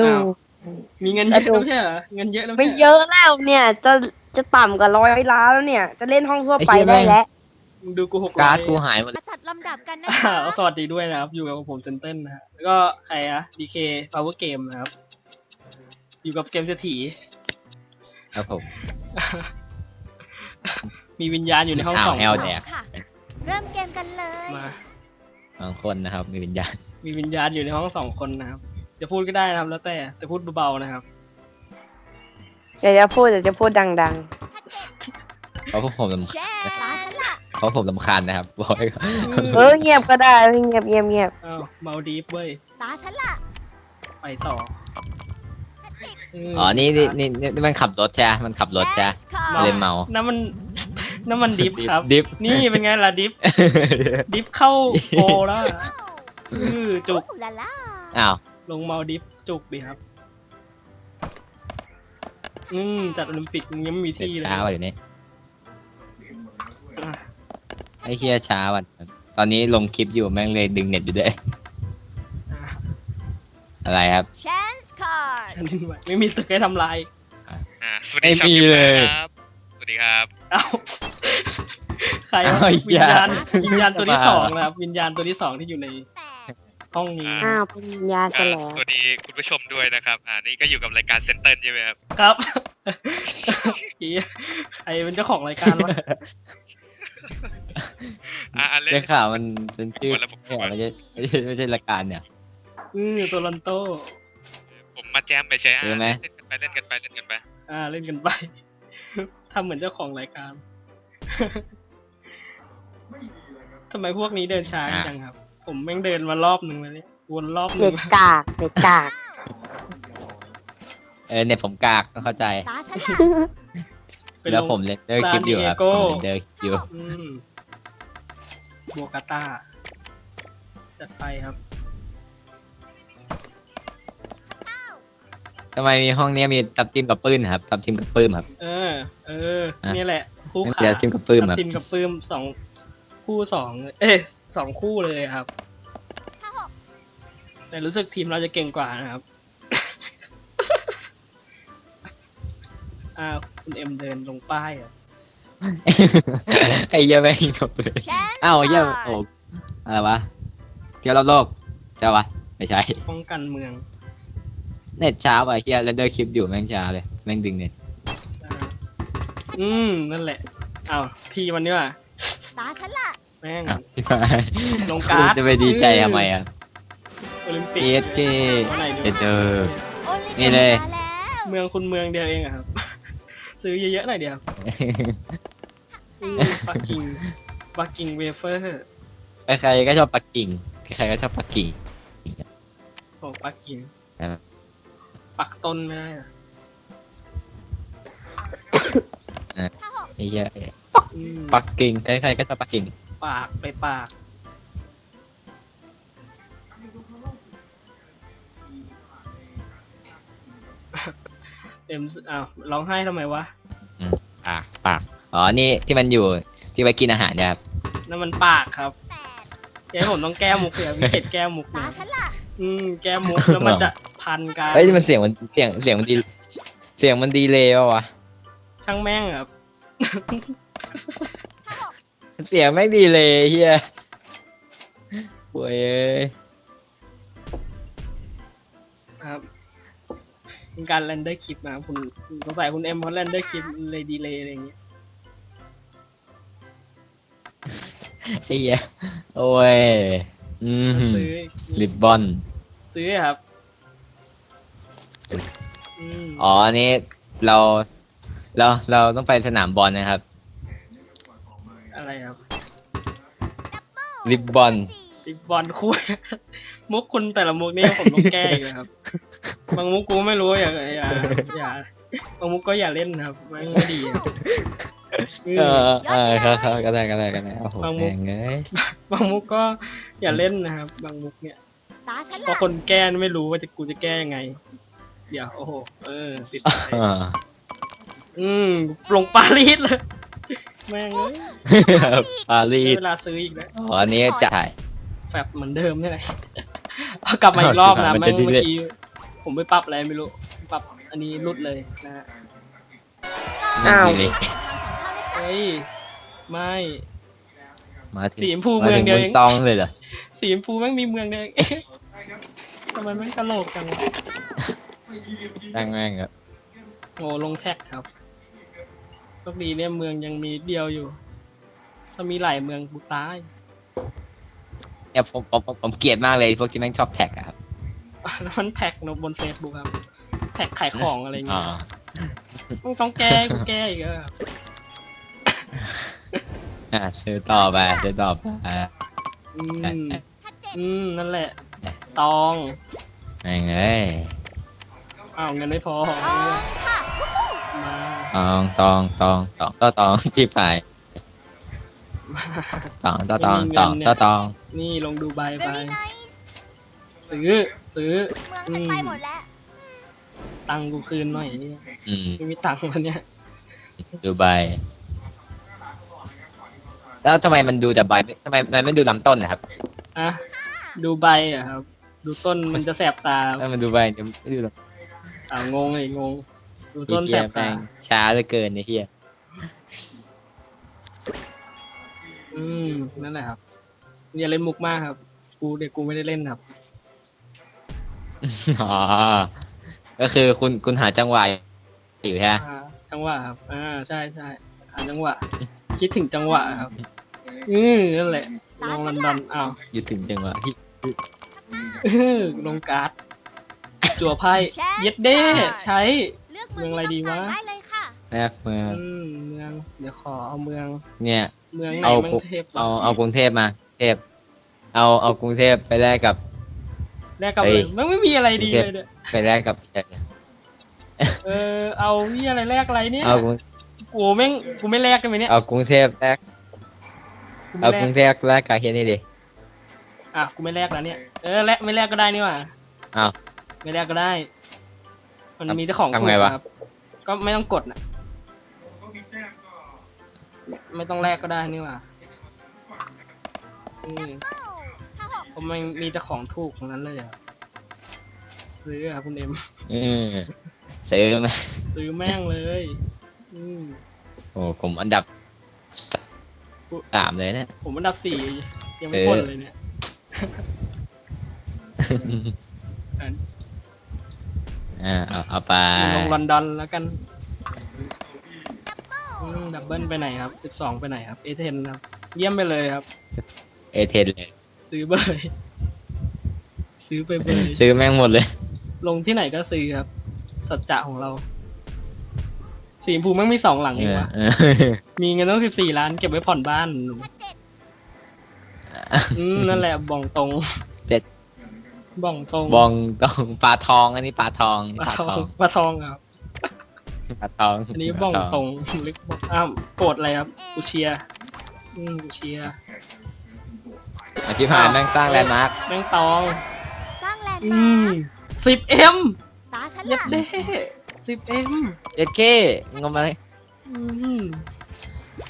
ดู อ้าว มีเงินเยอะแล้วดูแล้วไม่ใช่เหรอเงินเยอะแล้วไม่ใช่หรเยอะแล้วเนี่ย จะจะต่ำกว่าร้อยล้านแล้วเนี่ย จะเล่นห้องทั่วไปไอ้เหี้ยได้แม่ง แล้ว มึงดูกูหกการ์ดร้อยกูหายหมดเลยมาจัดลำดับกันนะอ่าคะสวัสดีด้วยนะครับ อยู่กับผมเซนเต้นนะฮะแล้วก็ใครอะ DK Power Game นะครับ อยู่กับเกมเศรษฐีครับผม มีวิญญาณอยู่ในห้องอ้าวสองแอล แดก ค่ะ เริ่มเกมกันเลย มาสองคนนะครับ มีวิญญาณ มีวิญญาณอยู่ในห้องสองคนนะครับ จะพูดก็ได้นะครับ แล้วแต่แต่พูดเบาๆนะครับเดี๋ยวจะพูดเดี๋ยวจะพูดดังเพราะพวกผมลำแช่ตาฉันละเพราะผมลำคาญนะครับบอกไว้ก่อนๆเออเงียบก็ได้เงียบเงียบเงียบอ้าวเมาดีฟเว้ย ตาฉันละไปต่ออ๋อ นี่นี่นี่นี่มันขับรถใช่ไหมมันขับรถใช่ไหมแชสค่ะเลยเมา น้ำมัน น้ำมันดิฟครับ ดิฟ นี่เป็นไงล่ะดิฟ ดิฟเข้าโปรแล้วอะอือจุกอู้ลาล่าอ้าว ลงเมาดิฟจุกดีครับ อืมจัดโอลิมปิกมึงยังไม่มีเสร็จที่เลยช้าว่ะอยู่นี่อะไอ้เฮียช้าว่ะตอนนี้ลงคลิปอยู่แม่งเลยดึงเน็ตอยู่ด้วย อะอะไรครับแชนส์คาร์ดอันนี้ไม่ไม่มีตึกให้ทำลาย อ่าสวัสดีชาวไม่มีเกมเมอเลยร์ครับ สวัสดีครับ เอ้าใครวะเอ้ยวิญญาณอย่าวิญญาณตัวที่อย่าสองนะครับ วิญญาณตัวที่สองที่อยู่ในแต่ ห้องนี้ อ้าวเป็นวิญญาณซะอ่าแล้ว สวัสดีคุณผู้ชมด้วยนะครับ อ่านี่ก็อยู่กับรายการเซนเตอร์ใช่ไหมครับ ครับอีใครเป็นเจ้าของรายการวะอ่าอ่าเล่นได้ข่าวมันเป็นชื่อหมดแล้วผม ไม่ใช่ไม่ใช่ไม่ใช่รายการเนี่ย อือตัวลอนโต ผมมาแจมไปใช้อ่าเจอไหม เล่นกันไปเล่นกันไปเล่นกันไปอ่าเล่นกันไป ทำเหมือนเจ้าของรายการ ทำไมพวกนี้เดินช้าจังครับ ผมแม่งเดินมารอบหนึ่งเลยเนี่ยวนรอบหเด็นึ่งกกากเด็กกาก เออเน็ตผมกากต้องเข้าใจ ตาฉันละเป็นแล้วลงผมเล่นเดอร์คลิปอยู่ครับซานดิเอโก้ผมเล่นเดอร์คลิปอยู่อืมโบกาตาจัดไปครับ ทำไมมีห้องเนี้ยมีตับทิมกับปื้นครับตับทิมกับปื้มครับ เออ เออ อะเนี่ยแหละ คู่ไม่ขาเดี๋ยวทิมกับปื้มครับทีมกับปื้มสองคู่สอง เอ้ย สองคู่เลยครับห้าหกแต่รู้สึกทีมเราจะเก่งกว่านะครับ อ่า คุณเอ็มเดินลงป้ายอะไอ้เหี้ยแม่งกับปื้นแชนส์อ้าวเหี้ยคร์ดโอ้อะไรวะเที่ยวรอบโลกใช่ปะไม่ใช่ป้องกันเมือง เน็ตช้าว่ะเฮียเล่นเดอร์คลิปอยู่แม่งช้าเลย แม่งดึงเน็ตอ่าอืมนั่นแหละอ้าวทีมันนี่ว่ะตาฉันละ แม่งอ้าวลงการ์ดจะไปดีใจทำไมอะโอลิมปิก PSG อะไรดีเดอร์โอลิมนี่เลยมาแล้วเมืองคุณเมืองเดียวเองอะครับ ซื้อเยอะๆหน่อยเดียวปักกิ่งปักกิ่งเวเฟอร์ใครๆก็ชอบปักกิ่งใครๆก็ชอบปักกิ่งโอ้ปักกิ่งครับปักต้นไม่ได้อะห้าหกไอ้เหี้ยอืมปักกิ่งใครๆก็ชอบปักกิ่ง ปากไปปากเอ็มอ้าวร้องไห้ทำไมวะ ปากปากอ๋อ นี่ที่มันอยู่ที่ไว้กินอาหารเนะครับ นั่นมันปากครับแปดเดี๋ยวผมต้องแก้มุกเลยวิกเก็ตแก้มุกตานะฉันละอืม แก้มุกแล้วมันจะพันกันเฮ้ยมันเสียงมันเสียงเสียงมันดีเสียงมันดีเลยป่ะวะ ช่างแม่งครับห้าหก เสียงไม่งดีเลยเฮียโว้ยเอ้ยครับเป็นการเรนเดอร์คลิปนะครับคุณสงสัยคุณเอ็มเขาเรนเดอร์คลิปเลยดีเลยอะไรอย่างเงี้ยไอ้เหี้ยโอ้ย อืมซื้อลิบบอน ซื้อครับอืมอ๋ออันนี้เรา เรา เราต้องไปสนามบอลนะครับ อะไรครับลิบบอนติบอลคุยมุกคุณแต่ละมุกนี่ผมต้องแก้อีกนะครับ บางมุกกูไม่รู้อย่าอย่าอย่าบางมุกก็อย่าเล่นนะครับไม่ไม่ดีครับอืเอมอเออครับครับก็ได้ก็ได้ก็ได้โอ้โหบางมุกแม่งเอ้ยบางมุกก็อย่าเล่นนะครับ บางมุกเนี่ยตาฉันเพราะละคนแก้ไม่รู้ว่าจะกูจะแก้ยังไง เดี๋ยวโอ้โหเออติดใจอ่า อืมลงปารีสเลย แม่งเอ้ยปารีได้สเวลาซื้ออีกแล้วอ๋ออันนี้จะถ่ายแฟบเหมือนเดิมนี่แหละเอากลับมาอีกรอบนะมันแม่จะงดีเมื่เลยอกี้ผมไปปรับอะไรไม่รู้ปรับอันนี้รุดเลยนะฮะนั่นอ้าวคือเลยทางสองเข้านะจ๊ะเฮ้ยไม่มาถึงสีชมพูมาเมือถึงงเดียวมึเองงตองเลยเหรอสีชมพูแม่งมีเมืองเดียวเองทำไมแม่งกะโหลกจังวะตั้งแม่งอะโอ้ลงแท็กครับ โชคดีเนี่ยเมืองยังมีเดียวอยู่ ถ้ามีหลายเมืองกูตาย เนี่ยผมผมผมผมเกลียดมากเลยพวกที่แม่งชอบแท็กอะครับแล้วมันแท็กเนอะบนเฟซบุ๊กครับ แท็กขายของอะไรอย่างอ๋อเงี้ยมึงต้องแก้กูแก้อีกอะอะซื้อต่อไปซื้อต่อไปอืมชัดเจนอืมนั่นแหละ ตองแม่งเอ้ยอ้าวเงินไม่พอทองค่ะมา ตองตองตองตองต่อตองจีบไปตองต่อตองตองต่อตอง นี่ลงดูใบไป very nice ซื้อ ซื้อ เมืองฉันไปหมดแล้ว ตังค์กูคืนหน่อยอืมไม่มีตังค์วันเนี้ยดูใบ แล้วทำไมมันดูแต่ใบไม่ทำไมมันไม่ดูลำต้นนะครับอะดูใบอะครับ ดูต้นมันจะแสบตาถ้ามันดูใบเดี๋ยวไม่ดูลำ อ่างงเลยงง ดูต้ต้นนแสแสบบแปลตางช้าเหลือเกินไอ้เหี้ยอืมนั่นแหละครับอย่าเล่นมุกมากครับ กูเด็กกูไม่ได้เล่นครับอ๋อก็คือคุณคุณหาจังหวะอยู่ใช่ไหมอ่าจังหวะครับ อ่าใช่ใช่หาจังหวะ คิดถึงจังหวะครับ อืมนั่นแหละลงลอนดอนอ้าวอยู่ถึงจังหวะที่อื้อลงการ์ดจั่วไพ่เย็ดเด้ ใช้เลือก เมืองอะไรดีวะ ได้เลยค่ะแรกเมือง อืมเมือง เดี๋ยวขอเอาเมือง เนี่ย เมืองไหนเอาเมืองเทพเอาเอากรุงเทพมาเทพ เอาเอากรุงเทพไปแลกกับ แลกกับเฮ้เลยยมันไม่มีอะไรดีเลยเนี่ยไปแลกกับเออเอานี่อะไรแลกอะไรเนี่ยเอากรุงโอ้แม่งกูไม่แลกกันไหมเนี่ยเอากรุงเทพแลกกูเอาไม่กแลรุกงเทพแลกกับเฮียนี่ดิอะกูไม่แลกแล้วเนี่ยเออแลกไม่แลกก็ได้นี่หว่าอ้าวไม่แลกก็ได้ มันทำมีแต่ของทำถูกไงวะครับ ก็ไม่ต้องกดนะไม่ต้องแลกก็ได้นี่หว่าอืมถ้าหกผมมันมีแต่ของถูกทั้งนั้นเลยอะซื้อครับคุณเอ็มอืมซื้อไหมซื้อแม่งเลย อืมโอ้ผมอันดับสามเลยเนี่ย ผมอันดับสี่ยังไม่เออ พ้นเลยเนี่ย อ่าเอาเอาไปลงลอนดอนแล้วกันอืมดับเบิลไปไหนครับสิบสองไปไหนครับ เอเทนครับ เยี่ยมไปเลยครับ เอเทนเลยซื้อเบยซื้อไปเบยซื้อแม่งหมดเลย ลงที่ไหนก็ซื้อครับ สัจจะของเรา สีชมพูมันมีสองหลังเองวะเออมีเงินต้องสิบสี่ล้านเก็บไว้ผ่อนบ้านชัดเจนอืมนั่นแหละบ่องตรงเจ็ด บ่องตรงบองต้องปลาทอง อันนี้ปลาทองปลาปลาททอองงปลาทองครับ ปลาทองอันนี้บ้องตรงลึกบอกอ้าวโกรธอะไรครับกูเชียร์อืมกูเชียร์อาชิพายแม่งสร้างแลนด์มาร์คแม่งตอง สร้างแลนด์อืมามร์คสิบเอ็มตาฉันเย็ดล่ะเด้สิบเอ็มเจ็ดเก้งงมาเลยอืม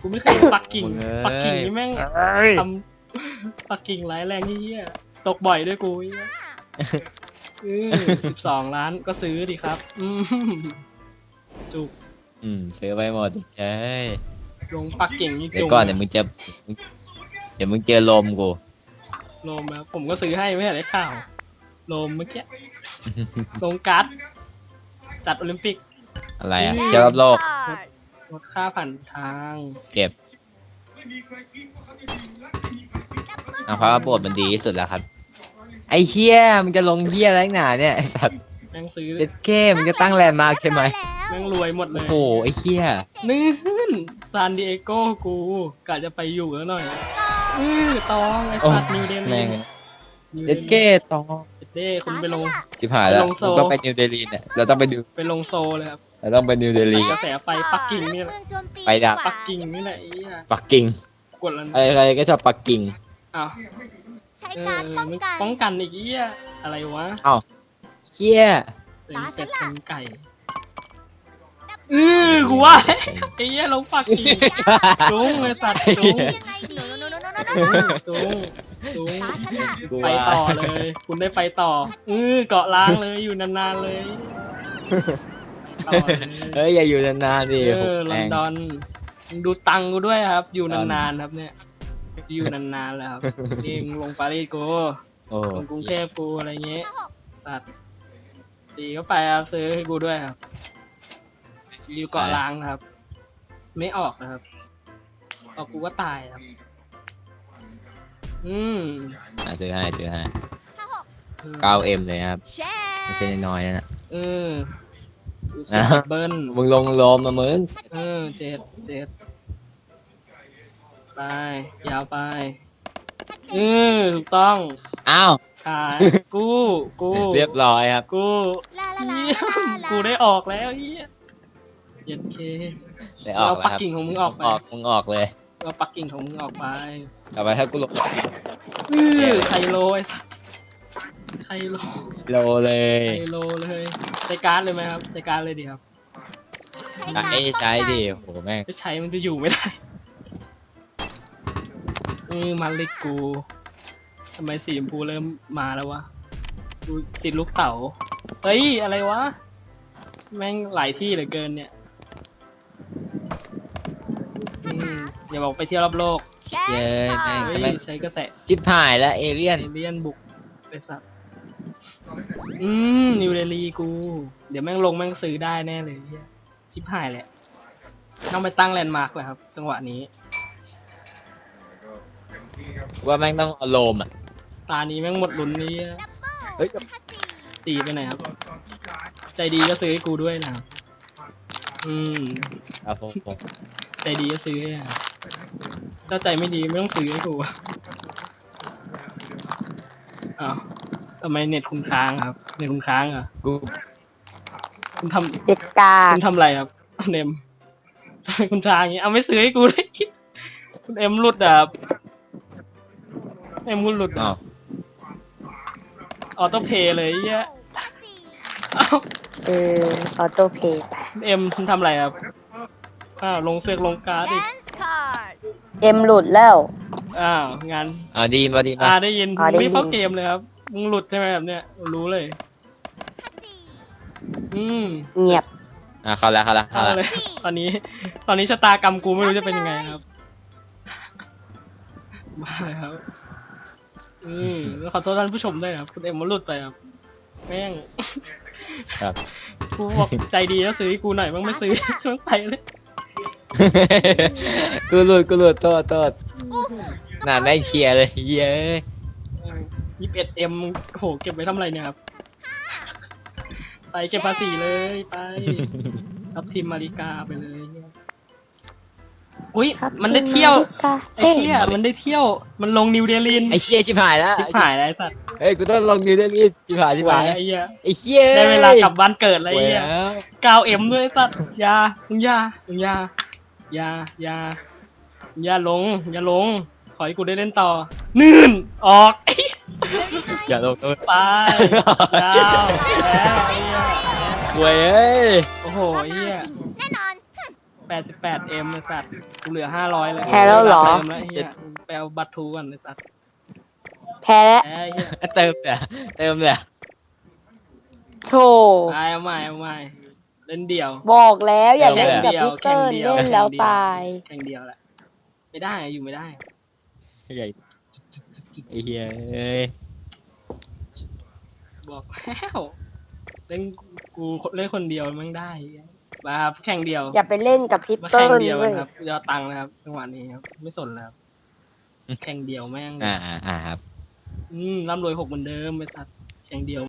กูไม่เคยปักกิ่งมึงเอ้ย ปักกิ่งนี่แม่งทำปักกิ่งร้ายแรงเหี้ยตกบ่อยด้วยกูเหี้ยอืม สิบสองล้านก็ซื้อดิครับอืมจุกอืมซื้อไปหมดใช่ลงปักกิ่งนี่เดี๋ยจุวกก่อนเดี๋ยวมึงจะเดี๋ยวมึงเจอลมกูโลมครับผมก็ซื้อให้ไม่ใช่ได้ข่าวโลมเมื่อกี้ลงการ์ดจัดโอลิมปิก อะไรอะอืมเจ้ารอบโลกลดค่าผ่านทางเก็บอะเพราะว่าโบสถ์มันดีที่สุดแล้วครับ ไอ้เฮียมึงจะลงเฮียอะไรนักหนาเนี่ยไอ้สัตว์แม่งซื้อเจ็ดเก้มึงจะตั้งแลนด์มาร์คใช่ไหมแม่งรวยหมดเลโอ้ยโหไอ้เฮียนื่นซานดิเอโกกูกะจะไปอยู่แล้วหน่อยอือตองไอ้โอ้สัตว์นิวเดลีแม่งนิวเดเจ็ดลีเก้ตองเด้คุณไปลง ชิบหายแล้วไปลงโซเราต้องไปนิวเดลีเนี่ยเราต้องไปดูไปลงโซเลยครับ เราต้องไปนิวเดลี กระแสไฟปักกิ่งนี่แหละเมืองโจมตีไปดับกว่าปักกิ่งนี่แหละไอ้เหี้ยปักกิ่งกดแล้วนะอะไรๆก็ชอบปักกิ่งอ้าวใช้เอการอป้องมึงกันป้องกันอีกเหี้ยอะไรวะเฮียเสียงเป็ดเสียงไก่อือกูว่าไอ้เหี้ยลงปักกิ่งจุ้งเลยสัตว์จุ้งยังไงดีโนโนโนโนโนจุงจุงตาฉันน่ะกูไปว่าต่อเลย คุณได้ไปต่อเออเกาะล้างเลยอยู่นานๆเลยต่อเลยเฮ้ยอย่าอยู่นานๆดิเออลแม่อนงดอนดูตังกูด้วยครับ อยู่นานๆครับเนี่ย อยู่นานๆแล้วครับเองลงปารีสกูโอ้ลงกรุงเทพกูอะไรเงี้ยตัดดีก็ไปครับซื้อให้กูด้วยครับ อยู่เกาะล้างครับ ไม่ออกนะครับ ออกกูก็ตายครับ อืมอะซื้อให้ซื้อให้ห้าหกเก้าเอ็มเลยครับแชไม่ร์ใช่น้อยๆนะ เออดูสิเบิ้ลมึงลงโลมมามึงเออเจ็ดเจ็ด ไป ยาวไปเออถูกต้อง อ้าว ขาย กู้ กู้ เรียบร้อยครับ กู้ลาลาลาเยี่ยลามลากูได้ออกแล้วเฮียเย็นเคได้ออกเอาแล้วปักครับกิ่งของมึงออกไปออกมึงออกเลย เอาปักกิ่งของมึงออกไปต่อไปถ้ากูลงอื้อไทโลไอ้สัสไทโล โลเลยไทโลเลยใจการดเลยไหมครับใจการดเลยดีครับ ใช้ใช้ดิโหแม่งไม่ใช้มันจะอยู่ไม่ได้ เออมันเลยกูทำไมสีชมพูเริ่มมาแล้ววะดูติดลูกเต๋าเฮ้ย อะไรวะ แม่งหลายที่เหลือเกินเนี่ยอืมอย่าบอกไปเที่ยวรอบโลกแชร์เย้แม่งเฮ้ทำยไมใช้กระแสจิบหายแล้วเอเลี่ยน เอเลียนบุกไปสัตว์อืมนิวเดลีกู เดี๋ยวแม่งลงแม่งซื้อได้แน่เลยเหี้ยชิบหายแหละ ต้องไปตั้งแลนด์มาร์กเลยครับ จังหวะนี้ ว่าแม่งต้องเอาโลมอะตานี้แม่งหมดลุ้นนี้เฮ้ยตีไปไหนครับ ใจดีก็ซื้อให้กูด้วยนะครับอืมครับผมใจดีก็ซื้อให้อะถ้าใจไม่ดีไม่ต้องซื้อให้กูอะอ้าวทำไมเน็ตคุณค้างครับ เน็ตคุณค้างเหรอะ กูคุณทำ เด็ดกาคุณทำอะไรครับเนมทำไมคุณช้างอย่างงี้เอาไม่ซื้อให้กูเลยคุณเอ็มหลุดอะครับ เอ็มคุณหลุดอ้าอะวออโต้เพย์เลยไอ้เหี้ยสี่อ้าวเออออโต้เพย์ไปคุณเอ็มคุณทำอะไรครับอ้าวลงเสือกลงการ์ดแชอีกนส์การ์ดเอ็มหลุดแล้ว อ้าวงาน อ่าดีมาดีมาอ่าได้ยินอ่าได้ยิน ไม่เข้าเกมเลยครับมึงหลุดใช่ไหมแบบเนี้ยรู้เลยสี่อืมเงียบอ่าเข้าแล้วเข้าแล้วเข้าเอาแล้วเลยตอนนี้ ตอนนี้ชะตากรรมกูไม่รู้จะเป็นยังไงครับมาเลยครับ อืมแล้วขอโทษท่านผู้ชมด้วยครับคุณเอ็มมันหลุดไปครับแม่งครับ กูบอกใจดีแล้วซื้อให้กูหน่อยมึงไม่ซื้อมึงไปเลยกูหลุดกูหลุดโทษโทษน่าแม่งเคลียร์เลยเย้ยยี่สิบเอ็ดเอ็มโหเก็บไว้ทำอะไรเนี่ยครับ ไปเก็บภาษีเลยไปรับทีมมาริกาไปเลยเนี่ย อุ้ยครับมันได้เที่ยวกาไอ้เที่ยมันได้เที่ยว มันลงนิวเดลินไอ้เชี่ยชิบหายแล้วชิบหายแล้วไอ้สัตว์เฮ้ยกูต้องลงนิวเดลีชิบหายชิบหายไอ้เหี้ยไอ้เชี่ยได้เวลากลับบ้านเกิดแล้วโอ้ไอ้ยเหี้ยแล้วก้าวเอ็มด้วยไอ้สัตว์อยามึงอยามึงอยาอยาอยาอย่าลงอย่าลง ขอให้กูได้เล่นต่อ นื่น ออก อย่าลงตัวไปยาวแล้วไอ้เหี้ยควยเอ้ยโอ้โหไอ้เหี้ยแน่นอน แปดสิบแปดเอ็มไอ้สัตว์กูเหลือห้าร้อยเลยแพ้แล้วเหรอเติมแล้วไอ้เหี้ยไปเอาบัตรทูก่อนไอ้สัตว์แพ้แล้วแพ้ไอ้เหี้ยเติมเลยเติมเลยโธ่ไปเอาใหม่เอาใหม่เล่นเดี่ยว บอกแล้วอย่าเล่นกับแข่งพี่เกิ้ลเดียวเล่นแล้วแข่งเดียวตาย แข่งเดียวแหละไม่ได้อยู่ไม่ได้ ใหญ่ไอ้เหี้ยเอ้ยบอกแล้วเล่นกูเล่นคนเดียวมันได้ มาครับ แข่งเดียวอย่าไปเล่นกับพี่มาเกิ้แข่งลเดียวเว้กัยนครับยอตังค์นะครับจังหวะนี้ครับ ไม่สนแล้วครับแข่งเดียวแม่งอ่าอ่าอ่าครับ อืมร่ำรวยหกเหมือนเดิมไปตัดแข่งเดียว